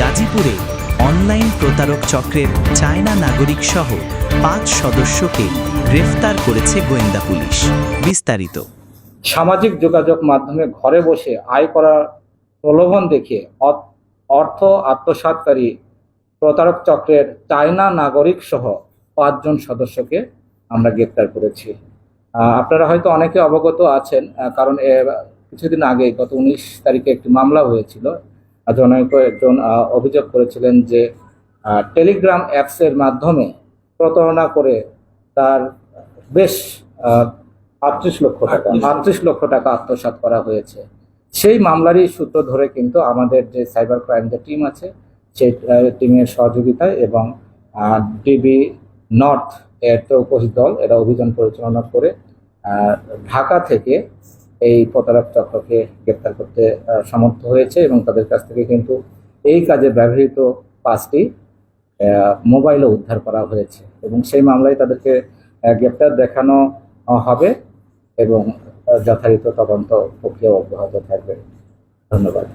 গাজীপুরে অনলাইন প্রতারক চক্রের চায়না নাগরিক সহ পাঁচ সদস্যকে গ্রেফতার করেছে গোয়েন্দা পুলিশ। বিস্তারিত। সামাজিক যোগাযোগ মাধ্যমে ঘরে বসে আয় করার প্রলোভন দেখে অর্থ আত্মসাৎকারী প্রতারক চক্রের চায়না নাগরিক সহ পাঁচজন সদস্যকে আমরা গ্রেপ্তার করেছি। আপনারা হয়তো অনেকে অবগত আছেন কারণ কিছুদিন আগে গত উনিশ তারিখে একটি মামলা হয়েছিল। জনৈক একজন অভিযোগ করেছিলেন যে টেলিগ্রাম অ্যাপসের মাধ্যমে প্রতারণা করে তার বেশ আটত্রিশ লক্ষ টাকা আটত্রিশ লক্ষ। টাকা আত্মসাৎ করা হয়েছে। সেই মামলারই সূত্র ধরে কিন্তু আমাদের যে সাইবার ক্রাইম যে টিম আছে সেই টিমের সহযোগিতায় এবং ডিবি নর্থ এর চৌকশ দল এরা অভিযান পরিচালনা করে ঢাকা থেকে এই প্রতারক চক্রকে গ্রেপ্তার করতে সমর্থ হয়েছে এবং তাদের কাছ থেকে কিন্তু এই কাজে ব্যবহৃত পাঁচটি মোবাইলও উদ্ধার করা হয়েছে এবং সেই মামলায় তাদেরকে গ্রেপ্তার দেখানো হবে এবং যথাযথ তদন্ত প্রক্রিয়া অব্যাহত থাকবে। ধন্যবাদ।